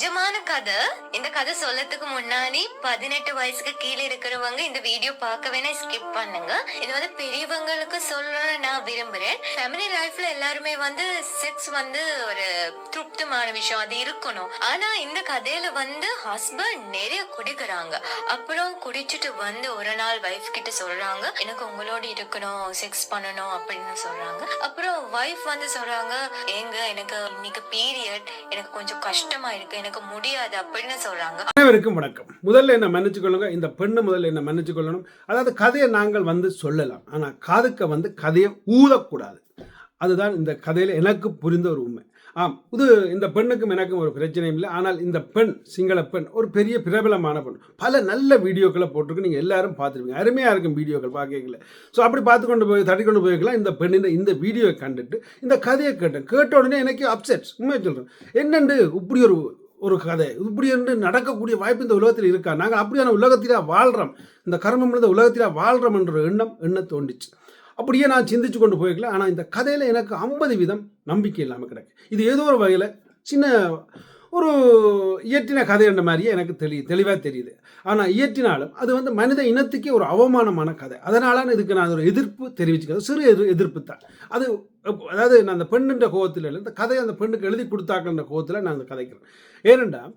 நிஜமான கதை. இந்த கதை சொல்லத்துக்கு முன்னாடி பதினெட்டு வயசுக்கு கீழே இருக்கிறவங்க இந்த வீடியோ பார்க்க வேணா ஸ்கிப் பண்ணுங்க. இது வந்து பெரியவங்களுக்கு சொல்ல நான் விரும்புறேன். ஃபேமிலி லைஃப்ல எல்லாருமே வந்து செக்ஸ் வந்து ஒரு திருப்தமான விஷயம். அது இருக்கணும். ஆனா இந்த கதையில வந்து ஹஸ்பண்ட் நிறைய குடிக்கிறாங்க. அப்புறம் குடிச்சிட்டு வந்து ஒரு நாள் வைஃப் கிட்ட சொல்றாங்க எனக்கு உங்களோட இருக்கணும் செக்ஸ் பண்ணணும் அப்படின்னு சொல்றாங்க. அப்புறம் வைஃப் வந்து சொல்றாங்க ஏங்க எனக்கு இன்னைக்கு பீரியட் எனக்கு கொஞ்சம் கஷ்டமா இருக்கு. எனக்கு முடியாது அப்படின்னு சொல்றாங்க. அனைவருக்கும் வணக்கம். முதல்ல என்ன மன்னிச்சு கொள்ளுங்க இந்த பெண்ணு முதல்ல என்ன மன்னிச்சு கொள்ளணும் அதாவது கதையை நாங்கள் வந்து சொல்லலாம். ஆனால் காதுக்க வந்து கதையை ஊதக்கூடாது. அதுதான் இந்த கதையில் எனக்கு புரிந்த ஒரு உண்மை. ஆம் இது இந்த பெண்ணுக்கும் எனக்கும் ஒரு பிரச்சனையும் இல்லை. ஆனால் இந்த பெண் சிங்கள பெண் ஒரு பெரிய பிரபலமான பெண் பல நல்ல வீடியோக்களை போட்டிருக்கு. நீங்கள் எல்லாரும் பார்த்துருப்பீங்க. அருமையாக இருக்கும் வீடியோக்கள் பார்க்கல ஸோ அப்படி பார்த்து கொண்டு போய் தட்டி கொண்டு போய்க்கலாம் இந்த பெண்ணின் இந்த வீடியோவை கண்டுட்டு இந்த கதையை கேட்டேன். கேட்ட உடனே எனக்கு அப்செட்ஸ் உண்மையை சொல்கிறேன் என்னென்று இப்படி ஒரு ஒரு கதை. இப்படி என்று நடக்கக்கூடிய வாய்ப்பு இந்த உலகத்தில் இருக்கா? நாங்கள் அப்படியான உலகத்திலே வாழ்கிறோம் இந்த கர்மம் இந்த உலகத்திலே வாழ்கிறோம் என்ற எண்ணம் என்ன தோண்டிச்சு அப்படியே நான் சிந்திச்சு கொண்டு போயிருக்கல. ஆனால் இந்த கதையில் எனக்கு ஐம்பது வீதம் நம்பிக்கை இல்லாமல் கிடக்கு. இது ஏதோ ஒரு வகையில் சின்ன ஒரு இயற்றின கதை என்ற மாதிரியே எனக்கு தெளி தெளிவாக தெரியுது. ஆனால் இயற்றினாலும் அது வந்து மனித இனத்துக்கே ஒரு அவமானமான கதை. அதனாலான இதுக்கு நான் ஒரு எதிர்ப்பு தெரிவிச்சுக்கிறது. சிறு எதிர் எதிர்ப்பு தான். அது அதாவது நான் அந்த பெண்ணுன்ற கோவத்தில் இல்லை இந்த கதையை அந்த பெண்ணுக்கு எழுதி கொடுத்தாக்கன்ற கோவத்தில் நான் அந்த கதைக்கிறேன். ஏனென்றால்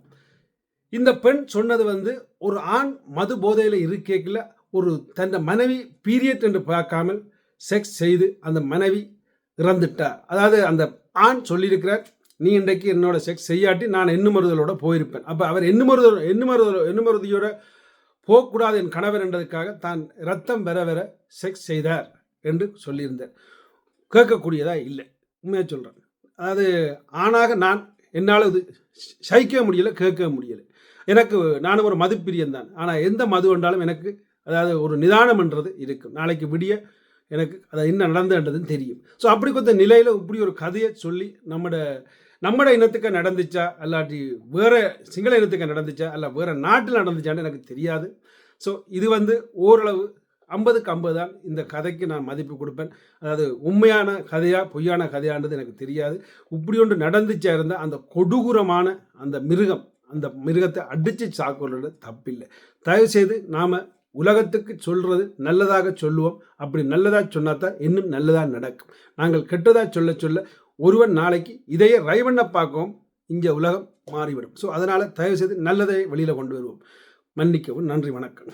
இந்த பெண் சொன்னது வந்து ஒரு ஆண் மது போதையில் இருக்கேக்கில் ஒரு தன் மனைவி பீரியட் என்று பார்க்காமல் செக்ஸ் செய்து அந்த மனைவி இறந்துட்டார் அதாவது அந்த ஆண் சொல்லியிருக்கிறார் நீ இன்றைக்கு என்னோட செக்ஸ் செய்யாட்டி நான் எண்ணுமறுதலோட போயிருப்பேன். அப்போ அவர் எண்ணுமறுதல் எண்ணுமறுதல் எண்ணுமறுதியோட போகக்கூடாது என் கணவர் என்றதுக்காக தான் ரத்தம் வர வர செக்ஸ் செய்தார் என்று சொல்லியிருந்தார். கேட்கக்கூடியதா இல்லை. உண்மையாக சொல்கிறேன் அதாவது ஆணாக நான் என்னால் இது சகிக்க முடியல கேட்க முடியலை. எனக்கு நானும் ஒரு மதுப்பிரியன் தான். ஆனால் எந்த மது வந்தாலும் எனக்கு அதாவது ஒரு நிதானம்ன்றது இருக்கும். நாளைக்கு விடிய எனக்கு அது என்ன நடந்ததுன்றதுன்னு தெரியும். ஸோ அப்படி கொஞ்சம் நிலையில் இப்படி ஒரு கதையை சொல்லி நம்மட நம்மட இனத்துக்கு நடந்துச்சா அல்லாட்டி வேறு சிங்கள இனத்துக்கு நடந்துச்சா அல்ல வேறு நாட்டில் நடந்துச்சான்னு எனக்கு தெரியாது. ஸோ இது வந்து ஓரளவு ஐம்பதுக்கு ஐம்பது தான் இந்த கதைக்கு நான் மதிப்பு கொடுப்பேன். அதாவது உண்மையான கதையா பொய்யான கதையான்றது எனக்கு தெரியாது. இப்படி ஒன்று நடந்துச்சா இருந்தால் அந்த கொடூரமான அந்த மிருகம் அந்த மிருகத்தை அடித்து சாக்குறது தப்பில்லை. தயவுசெய்து நாம் உலகத்துக்கு சொல்கிறது நல்லதாக சொல்லுவோம். அப்படி நல்லதாக சொன்னா தான் இன்னும் நல்லதாக நடக்கும். நாங்கள் கெட்டதாக சொல்ல சொல்ல ஒருவன் நாளைக்கு இதையே ரைவண்ண பார்க்கவும் இங்கே உலகம் மாறிவிடும். ஸோ அதனால் தயவு செய்து நல்லதை வெளியில் கொண்டு வருவோம். மன்னிக்கவும். நன்றி வணக்கம்.